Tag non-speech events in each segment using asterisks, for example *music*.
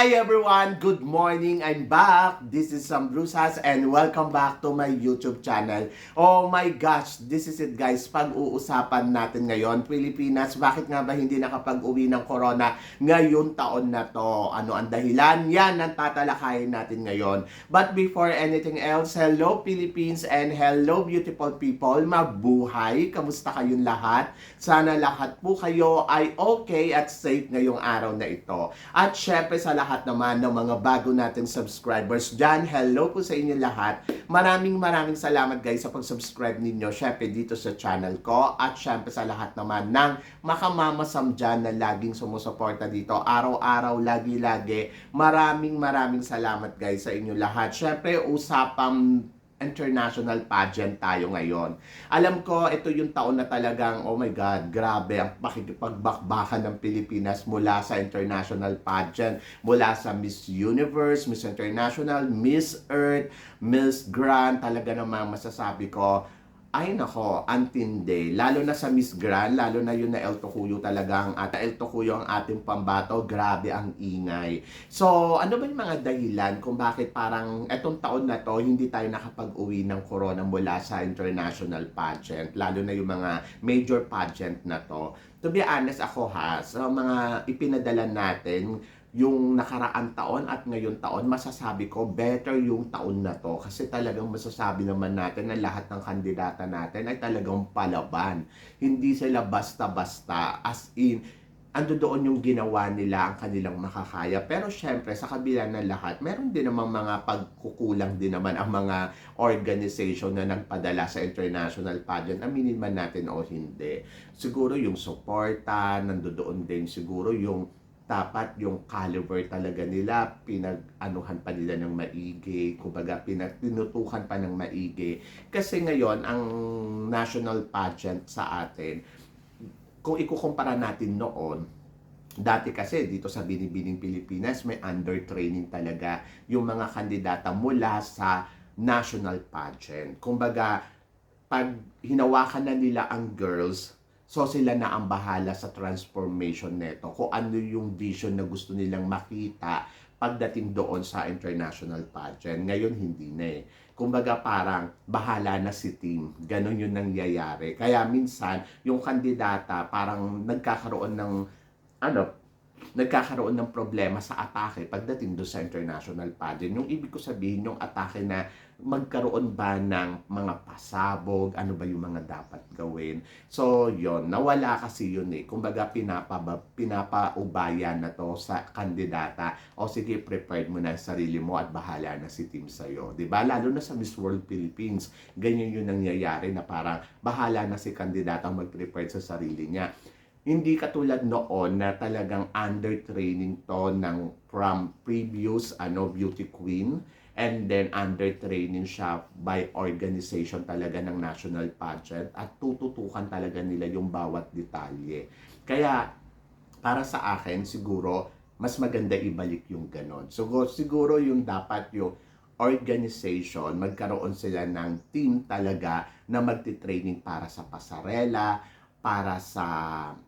Hi everyone! Good morning! I'm back! This is Sam Brusas and welcome back to my YouTube channel. Oh my gosh! This is it guys. Pag-uusapan natin ngayon, Pilipinas, bakit nga ba hindi nakapag-uwi ng corona ngayon taon na to? Ano ang dahilan? Yan ang tatalakayin natin ngayon. But before anything else, hello Philippines and hello beautiful people! Mabuhay! Kamusta kayong lahat? Sana lahat po kayo ay okay at safe ngayong araw na ito. At syempre sa lahat naman ng mga bago nating subscribers dyan, hello po sa inyo lahat. Maraming maraming salamat guys sa pag-subscribe ninyo syempre dito sa channel ko at syempre sa lahat naman ng makamamasam dyan na laging sumusuporta dito araw-araw, lagi-lagi. Maraming maraming salamat guys sa inyo lahat. Syempre usapang international pageant tayo ngayon. Alam ko, ito yung taon na talagang, oh my God, grabe ang pakikipagbakbakan ng Pilipinas mula sa international pageant, mula sa Miss Universe, Miss International, Miss Earth, Miss Grand, talaga namang masasabi ko, ay nako, antindi. Lalo na sa Miss Grand, lalo na yun na El Tocuyo talagang at El Tocuyo ang ating pambato, grabe ang ingay. So, ano ba yung mga dahilan kung bakit parang etong taon na to, hindi tayo nakapag-uwi ng corona mula sa international pageant, lalo na yung mga major pageant na to. To be honest ako ha, sa mga ipinadala natin, yung nakaraan taon at ngayon taon, masasabi ko better yung taon na to kasi talagang masasabi naman natin na lahat ng kandidata natin ay talagang palaban. Hindi sila basta-basta as in ando doon yung ginawa nila ang kanilang makakaya. Pero syempre, sa kabila ng lahat, meron din namang mga pagkukulang din naman ang mga organization na nagpadala sa international pageant. Aminin man natin o hindi. Siguro yung suporta, nandoon din siguro yung dapat yung caliber talaga nila pinag-anuhan pa nila ng maigi, kumbaga pinag tinutukan pa ng maigi. Kasi ngayon, ang national pageant sa atin, kung ikukumpara natin noon, dati kasi dito sa Binibining Pilipinas, may under-training talaga yung mga kandidata mula sa national pageant. Kumbaga, pag hinawakan na nila ang girls, So sila na ang bahala sa transformation neto. Kung ano yung vision na gusto nilang makita pagdating doon sa international pageant. Ngayon hindi na eh. Kumbaga parang bahala na si team. Ganon yung nangyayari. Kaya minsan yung kandidata parang nagkakaroon ng ano, nagkakaroon ng problema sa atake pagdating doon sa international pageant. Yung ibig ko sabihin, yung atake na magkaroon ba ng mga pasabog, ano ba yung mga dapat gawin. So, yon nawala kasi yun eh. Kumbaga, pinapa, pinapaubayan na to sa kandidata. O sige, prepared mo na sarili mo at bahala na si team sa'yo. ba diba? Lalo na sa Miss World Philippines, ganyan yung nangyayari na parang bahala na si kandidata mag-prepare sa sarili niya hindi katulad noon na talagang under training to ng from previous ano beauty queen and then under training siya by organization talaga ng national pageant at tututukan talaga nila yung bawat detalye. Kaya para sa akin siguro mas maganda ibalik yung ganon. So siguro yung dapat yung organization, magkaroon sila ng team talaga na magti-training para sa pasarela, para sa,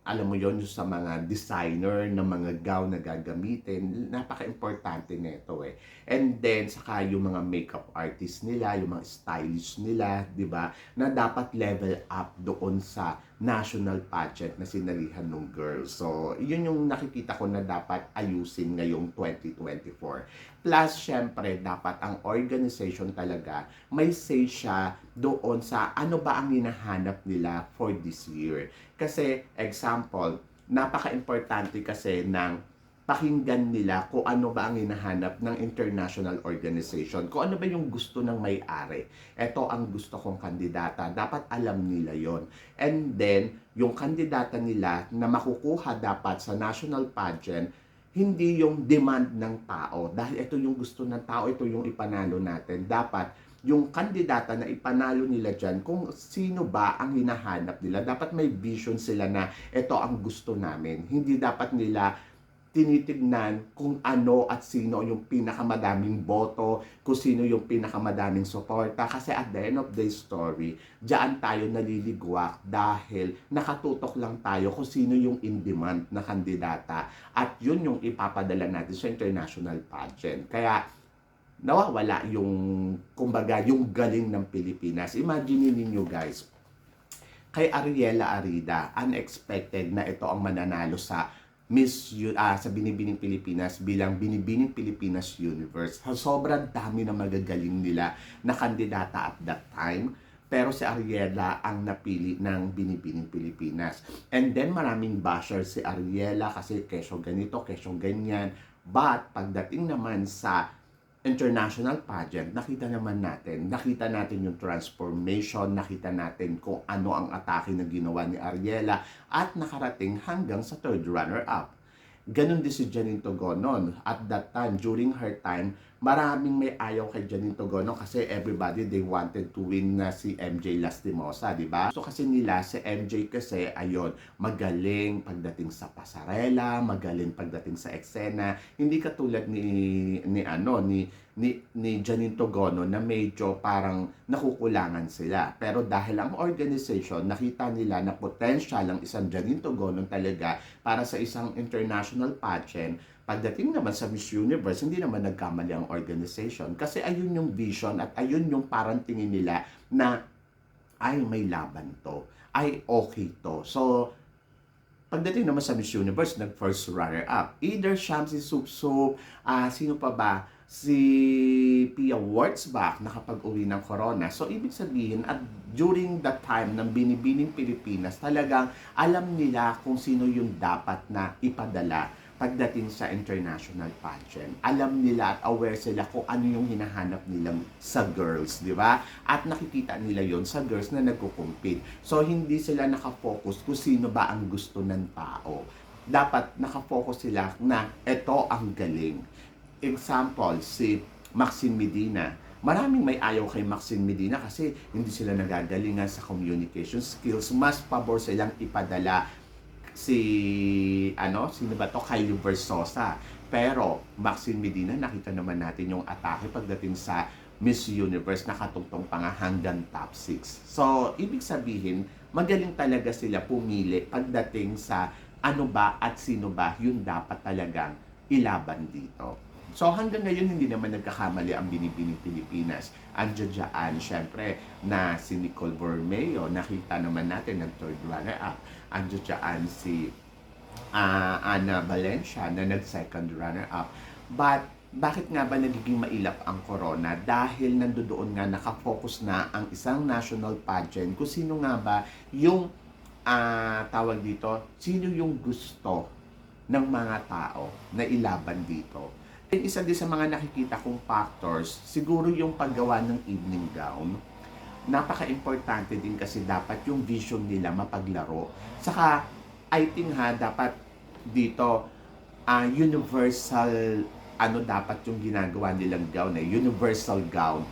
alam mo yon sa mga designer ng mga gown na gagamitin. Napaka-importante nito eh. And then, saka yung mga makeup artist nila, yung mga stylist nila, di ba, na dapat level up doon sa national pageant na sinalihan ng girls. So, yun yung nakikita ko na dapat ayusin ngayong 2024. Plus, syempre, dapat ang organization talaga may say siya doon sa ano ba ang hinahanap nila for this year. Kasi, example, napaka-importante kasi ng pakinggan nila kung ano ba ang hinahanap ng international organization. Kung ano ba yung gusto ng may-ari. Ito ang gusto kong kandidata. Dapat alam nila yon And then, yung kandidata nila na makukuha dapat sa national pageant, hindi yung demand ng tao. Dahil ito yung gusto ng tao, ito yung ipanalo natin. Dapat yung kandidata na ipanalo nila dyan, kung sino ba ang hinahanap nila, dapat may vision sila na ito ang gusto namin. Hindi dapat nila tinitignan kung ano at sino yung pinakamadaming boto, kung sino yung pinakamadaming suporta. Kasi at the end of the story, diyan tayo naliligwak dahil nakatutok lang tayo kung sino yung in-demand na kandidata. At yun yung ipapadala natin sa international pageant. Kaya nawawala yung, kumbaga, yung galing ng Pilipinas. Imagine ninyo guys, kay Ariela Arida, unexpected na ito ang mananalo sa Miss U- ah, sa Binibining Pilipinas bilang Binibining Pilipinas Universe. Sobrang dami na magagaling nila na kandidata at that time. Pero si Ariela ang napili ng Binibining Pilipinas. And then maraming basher si Ariela kasi kesyo ganito, kesyo ganyan. But pagdating naman sa international pageant, nakita naman natin, nakita natin yung transformation, nakita natin kung ano ang atake na ginawa ni Ariela at nakarating hanggang sa third runner-up. Ganon din si Janine Togonon. At that time, during her time, maraming may ayaw kay Janine Togonon kasi everybody, they wanted to win na si MJ Lastimosa, di ba? So kasi nila, si MJ kasi, ayon magaling pagdating sa pasarela, magaling pagdating sa eksena. Hindi katulad ni, ni ano, ni, ni, ni Janine Togono na medyo parang nakukulangan sila. Pero dahil ang organization, nakita nila na potential ang isang Janine Togono talaga para sa isang international pageant, pagdating naman sa Miss Universe, hindi naman nagkamali ang organization. Kasi ayun yung vision at ayun yung parang tingin nila na ay may laban to, ay okay to. So, pagdating naman sa Miss Universe, nag first runner up. Either Shamsi Supsup, ah sino pa ba? Si Pia Wurtzbach nakapag-uwi ng corona. So, ibig sabihin, at during that time ng Binibining Pilipinas, talagang alam nila kung sino yung dapat na ipadala pagdating sa international pageant. Alam nila at aware sila kung ano yung hinahanap nila sa girls, di ba? At nakikita nila yon sa girls na nagko-compete. So, hindi sila nakafocus kung sino ba ang gusto ng tao. Dapat nakafocus sila na ito ang galing. Example, si Maxine Medina. Maraming may ayaw kay Maxine Medina kasi hindi sila nagagalingan sa communication skills. Mas pabor silang ipadala si ano, sino ba to? Kylie Versosa. Pero Maxine Medina, nakita naman natin yung atake pagdating sa Miss Universe nakatungtong pa nga hanggang top 6. So, ibig sabihin, magaling talaga sila pumili pagdating sa ano ba at sino ba yung dapat talagang ilaban dito. So hanggang ngayon hindi naman nagkakamali ang binibining Pilipinas. Andiyan dyan, syempre, na si Nicole Bormeo, nakita naman natin nag third runner up. Andiyan dyan si ah, Ana Valencia na nag second runner up. But bakit nga ba nagiging mailap ang corona? Dahil nandoon nga nakafocus na ang isang national pageant kung sino nga ba yung ah, tawag dito, sino yung gusto ng mga tao na ilaban dito. Isa din sa mga nakikita kong factors, siguro yung paggawa ng evening gown. Napaka-importante din kasi dapat yung vision nila mapaglaro. Saka, I think ha, dapat dito, ah, universal, ano dapat yung ginagawa nilang gown eh, universal gown.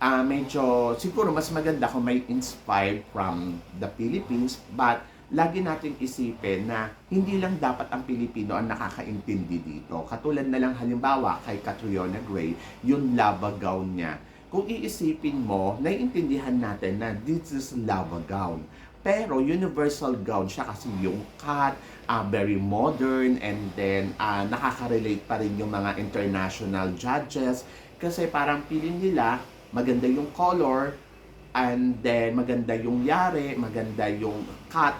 Ah, medyo, siguro mas maganda kung may inspired from the Philippines, but lagi nating isipin na hindi lang dapat ang Pilipino ang nakakaintindi dito. Katulad na lang halimbawa kay Catriona Gray, yung lava gown niya. Kung iisipin mo, naiintindihan natin na this is lava gown. Pero universal gown siya kasi yung cut, ah, very modern, and then ah, nakaka-relate pa rin yung mga international judges. Kasi parang feeling nila, maganda yung color, and then maganda yung yare, maganda yung cut.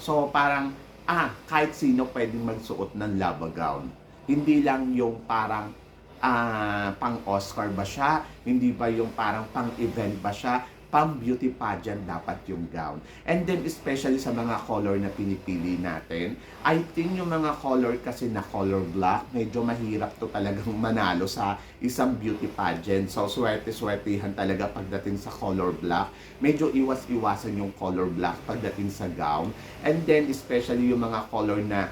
So parang, ah, kahit sino pwedeng magsuot ng lava gown. Hindi lang yung parang ah, pang-Oscar ba siya? Hindi ba yung parang pang-event ba siya? Pang-beauty pageant dapat yung gown. And then especially sa mga color na pinipili natin, I think yung mga color kasi na color black, medyo mahirap to talagang *laughs* manalo sa isang beauty pageant. So swerte-swertihan talaga pagdating sa color black. Medyo iwas-iwasan yung color black pagdating sa gown. And then especially yung mga color na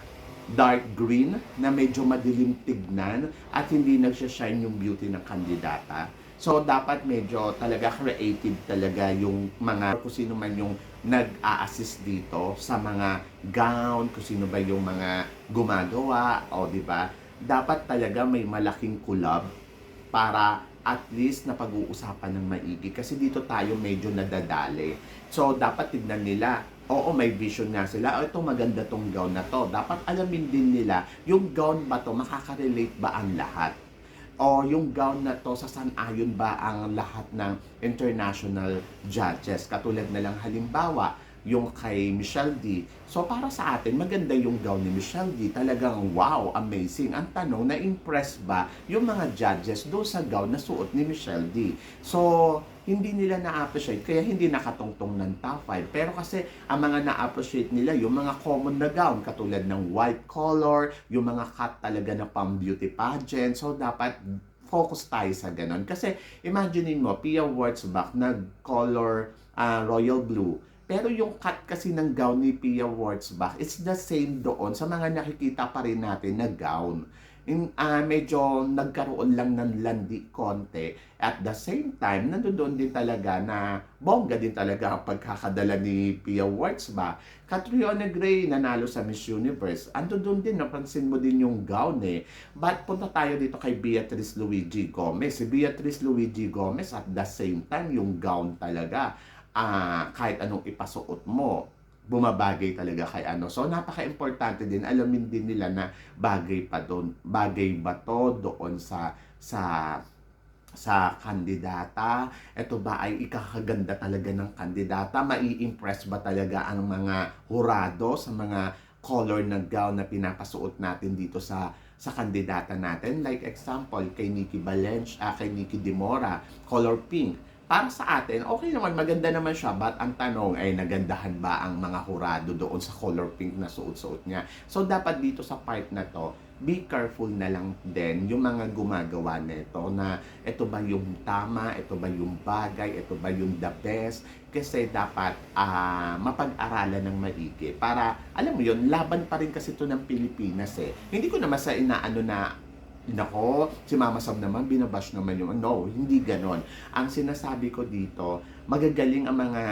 dark green na medyo madilim tignan at hindi nagsashine yung beauty ng kandidata. So, dapat medyo talaga creative talaga yung mga kung sino man yung nag-a-assist dito sa mga gown, kung sino ba yung mga gumagawa, o di ba? Dapat talaga may malaking collab para at least na pag-uusapan ng maigi kasi dito tayo medyo nadadali. So, dapat tignan nila, oo, may vision nga sila, oh, ito maganda tong gown na to. Dapat alamin din nila, yung gown ba to, makaka-relate ba ang lahat? O yung gown na to, sasanayon ba ang lahat ng international judges? Katulad na lang halimbawa, yung kay Michelle D. So para sa atin, maganda yung gown ni Michelle D. Talagang wow, amazing. Ang tanong, na-impress ba yung mga judges doon sa gown na suot ni Michelle D? So, hindi nila na-appreciate, kaya hindi nakatungtong ng top 5. Pero kasi, ang mga na-appreciate nila, yung mga common na gown, katulad ng white color, yung mga cut talaga na pang beauty pageant. So, dapat focus tayo sa ganon. Kasi, imaginein mo, Pia Wurtzbach, nag-color ah, royal blue. Pero yung cut kasi ng gown ni Pia Wurtzbach, it's the same doon sa mga nakikita pa rin natin na gown. In, ah, medyo nagkaroon lang ng landi konti. At the same time, nandoon din talaga na bongga din talaga ang pagkakadala ni Pia Wurtzbach. Catriona Gray nanalo sa Miss Universe. Ando doon din, napansin mo din yung gown eh. But punta tayo dito kay Beatrice Luigi Gomez. Si Beatrice Luigi Gomez at the same time, yung gown talaga ah kahit anong ipasuot mo, bumabagay talaga kay ano. So, napaka-importante din, alamin din nila na bagay pa doon. Bagay ba to doon sa sa sa kandidata? Ito ba ay ikakaganda talaga ng kandidata? Mai-impress ba talaga ang mga hurado sa mga color na gown na pinapasuot natin dito sa sa kandidata natin? Like example, kay Nikki Valencia, ah, kay Nikki Demora, color pink para sa atin, okay naman, maganda naman siya. But ang tanong ay nagandahan ba ang mga hurado doon sa color pink na suot-suot niya? So dapat dito sa part na to, be careful na lang din yung mga gumagawa nito na ito ba yung tama, ito ba yung bagay, ito ba yung the best. Kasi dapat ah, mapag-aralan ng maigi para, alam mo yun, laban pa rin kasi ito ng Pilipinas eh. Hindi ko naman sa inaano na Nako, si Mama Sam naman, binabash naman yung, no, hindi ganon. Ang sinasabi ko dito, magagaling ang mga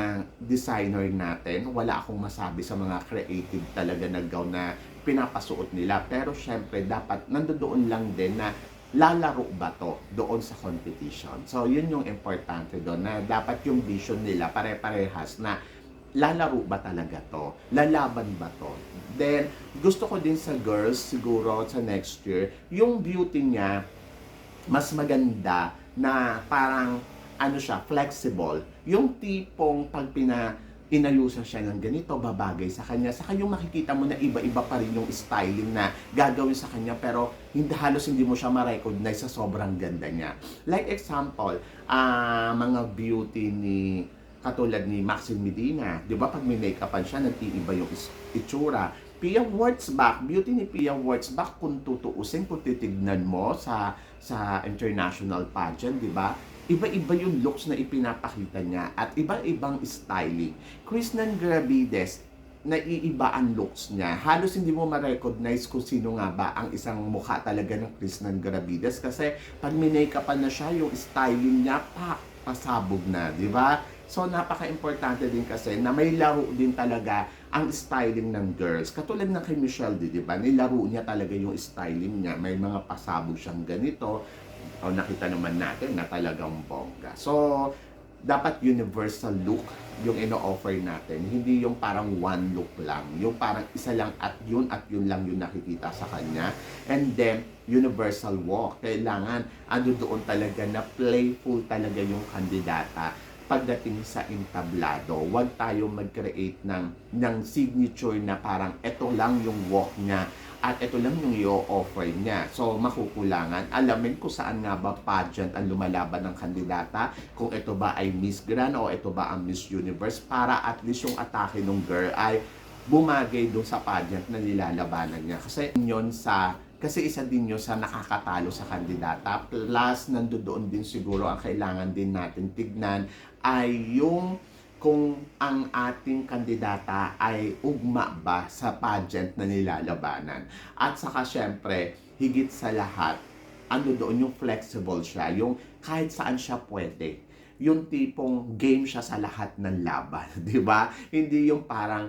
designer natin. Wala akong masabi sa mga creative talaga na gown na pinapasuot nila. Pero syempre, dapat nandoon lang din na lalaro ba to doon sa competition. So, yun yung importante doon na dapat yung vision nila pare-parehas na lalaro ba talaga to? Lalaban ba to? Then, gusto ko din sa girls, siguro sa next year, yung beauty niya, mas maganda na parang, ano siya, flexible. Yung tipong pag pina, inayusan siya ng ganito, babagay sa kanya. Saka yung makikita mo na iba-iba pa rin yung styling na gagawin sa kanya pero hindi, halos hindi mo siya ma-recognize sa sobrang ganda niya. Like example, ah mga beauty ni katulad ni Maxine Medina, 'di ba? Pag may make-upan siya, nag-iiba yung itsura. Pia Wurtzbach, beauty ni Pia Wurtzbach kung tutuusin, kung titignan mo sa sa international pageant, 'di ba? Iba-iba yung looks na ipinapakita niya at iba-ibang styling. Krishnan Gravides, naiiba ang looks niya. Halos hindi mo ma-recognize kung sino nga ba ang isang mukha talaga ng Krishnan Gravides kasi pag minake-upan na siya, yung styling niya, pa, pasabog na, di ba? So, napaka-importante din kasi na may laro din talaga ang styling ng girls. Katulad ng kay Michelle, di, di ba? Nilaro niya talaga yung styling niya. May mga pasabog siyang ganito. O nakita naman natin na talagang bongga. So, dapat universal look yung ino-offer natin. Hindi yung parang one look lang. Yung parang isa lang at yun at yun lang yung nakikita sa kanya. And then, universal walk. Kailangan, ano doon talaga na playful talaga yung kandidata pagdating sa entablado. Huwag tayo mag-create ng, ng signature na parang ito lang yung walk niya at ito lang yung i-offer niya. So, makukulangan. Alamin kung saan nga ba pageant ang lumalaban ng kandidata, kung ito ba ay Miss Grand o ito ba ang Miss Universe para at least yung atake ng girl ay bumagay doon sa pageant na nilalabanan niya. Kasi yun sa kasi isa din yun sa nakakatalo sa kandidata. Plus, nandoon din siguro ang kailangan din natin tignan ay yung kung ang ating kandidata ay ugma ba sa pageant na nilalabanan. At saka syempre, higit sa lahat, ano doon yung flexible siya, yung kahit saan siya pwede. yung tipong game siya sa lahat ng laban, *laughs* di ba? Hindi yung parang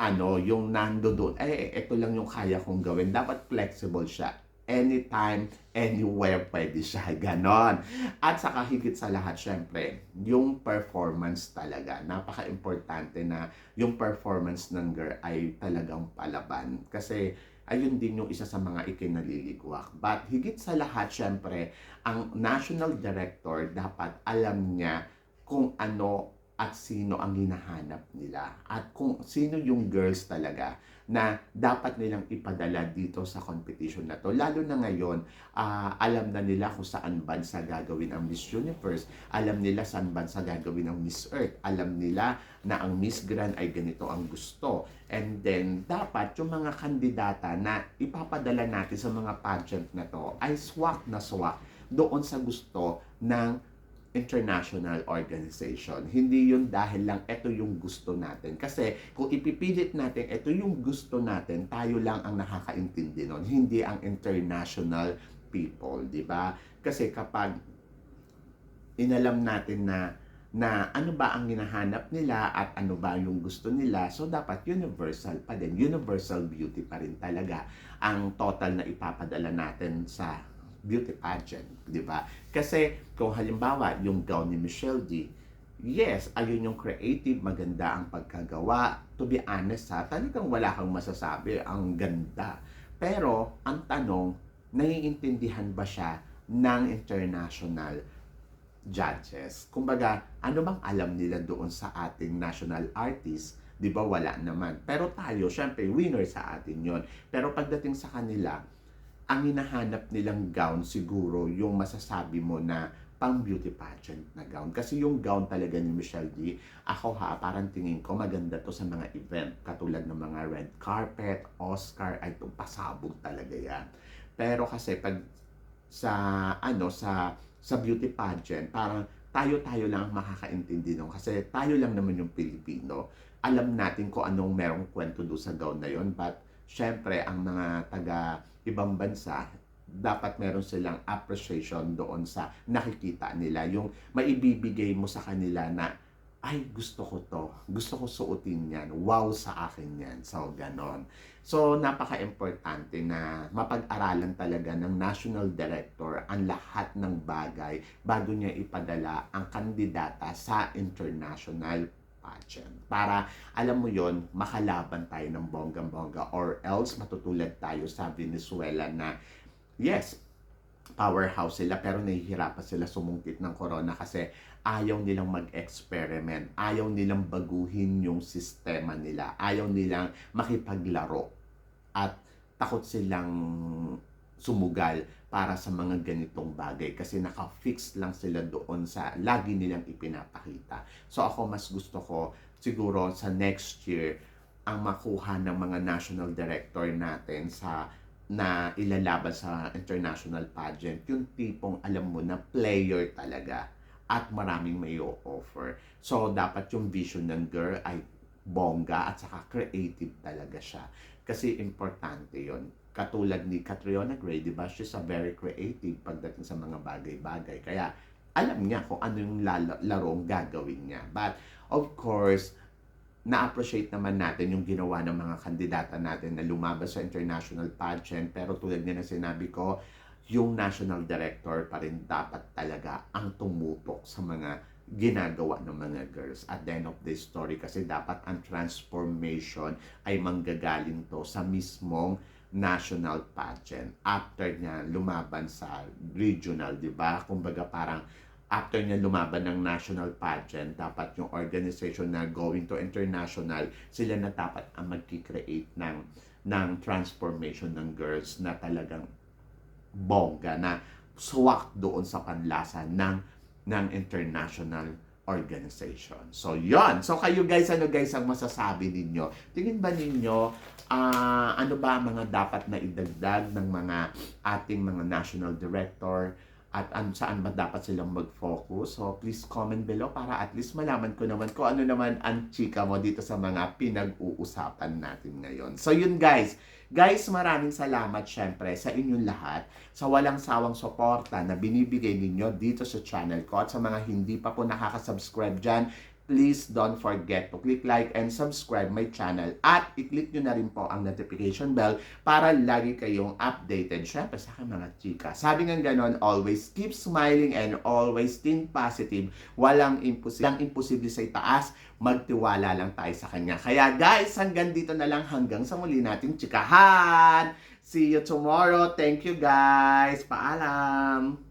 ano, yung nando doon, eh, ito lang yung kaya kong gawin. Dapat flexible siya. Anytime, anywhere pwede siya. *laughs* Ganon. At saka higit sa lahat, syempre, yung performance talaga. Napaka-importante na yung performance ng girl ay talagang palaban. Kasi ayun din yung isa sa mga ikinaliligwak. But higit sa lahat, syempre, ang national director dapat alam niya kung ano at sino ang hinahanap nila at kung sino yung girls talaga na dapat nilang ipadala dito sa competition na to. Lalo na ngayon, ah, alam na nila kung saan bansa gagawin ang Miss Universe. Alam nila saan bansa gagawin ang Miss Earth. Alam nila na ang Miss Grand ay ganito ang gusto. And then, dapat yung mga kandidata na ipapadala natin sa mga pageant na to ay swak na swak doon sa gusto ng international organization. Hindi yun dahil lang ito yung gusto natin. Kasi kung ipipilit natin ito yung gusto natin, tayo lang ang nakakaintindi nun. Hindi ang international people, di ba? Kasi kapag inalam natin na na ano ba ang hinahanap nila at ano ba yung gusto nila. So, dapat universal pa din. Universal beauty pa rin talaga ang total na ipapadala natin sa beauty pageant, di ba? Kasi kung halimbawa yung gown ni Michelle D, yes, ayun yung creative, maganda ang pagkagawa. To be honest ha, talagang wala kang masasabi, ang ganda. Pero ang tanong, naiintindihan ba siya ng international judges? Kumbaga, ano bang alam nila doon sa ating national artist? Di ba wala naman. Pero tayo, syempre, winner sa atin yon. Pero pagdating sa kanila, ang hinahanap nilang gown siguro yung masasabi mo na pang beauty pageant na gown. Kasi yung gown talaga ni Michelle D, ako ha, parang tingin ko maganda to sa mga event. Katulad ng mga red carpet, Oscar, ay itong pasabog talaga yan. Pero kasi pag sa ano sa sa beauty pageant, parang tayo-tayo lang ang makakaintindi nun. Kasi tayo lang naman yung Pilipino. Alam natin kung anong merong kwento doon sa gown na yon But, syempre, ang mga taga ibang bansa, dapat meron silang appreciation doon sa nakikita nila. Yung maibibigay mo sa kanila na, ay, gusto ko to. Gusto ko suotin yan. Wow sa akin yan. So, ganon. So, napaka-importante na mapag-aralan talaga ng national director ang lahat ng bagay bago niya ipadala ang kandidata sa international pageant. Para, alam mo yon makalaban tayo ng bonggang-bongga or else matutulad tayo sa Venezuela na, yes, powerhouse sila pero nahihirapan sila sumungkit ng corona kasi ayaw nilang mag-experiment, ayaw nilang baguhin yung sistema nila, ayaw nilang makipaglaro. At takot silang sumugal para sa mga ganitong bagay kasi naka-fix lang sila doon sa lagi nilang ipinapakita. So ako mas gusto ko siguro sa next year ang makuha ng mga national director natin sa na ilalaban sa international pageant, yung tipong alam mo na player talaga at maraming may offer. So, dapat yung vision ng girl ay bongga at saka creative talaga siya. Kasi importante yon Katulad ni Catriona Gray, di ba? She's a very creative pagdating sa mga bagay-bagay. Kaya, alam niya kung ano yung larong gagawin niya. But, of course, na-appreciate naman natin yung ginawa ng mga kandidata natin na lumabas sa international pageant. Pero tulad nga na sinabi ko, yung national director pa rin dapat talaga ang tumutok sa mga ginagawa ng mga girls at the end of the story kasi dapat ang transformation ay manggagaling to sa mismong national pageant after niya lumaban sa regional, di ba? Kumbaga parang after niya lumaban ng national pageant, dapat yung organization na going to international, sila na dapat ang mag-create ng, ng transformation ng girls na talagang bongga, na swak doon sa panlasa ng, ng international organization. So, yon So, kayo guys, ano guys ang masasabi ninyo? Tingin ba ninyo, ah ano ba mga dapat na idagdag ng mga ating mga national director at an, saan ba dapat silang mag-focus? So, please comment below para at least malaman ko naman kung ano naman ang chika mo dito sa mga pinag-uusapan natin ngayon. So, yun guys. Guys, maraming salamat syempre sa inyong lahat sa walang sawang suporta na binibigay ninyo dito sa channel ko at sa mga hindi pa po nakaka-subscribe dyan, please don't forget to click like and subscribe my channel at i-click nyo na rin po ang notification bell para lagi kayong updated. Syempre sa akin mga chika. Sabi nga ganon, always keep smiling and always think positive. Walang imposible, walang imposible sa itaas. Magtiwala lang tayo sa kanya. Kaya guys, hanggang dito na lang hanggang sa muli nating chikahan. See you tomorrow. Thank you guys. Paalam.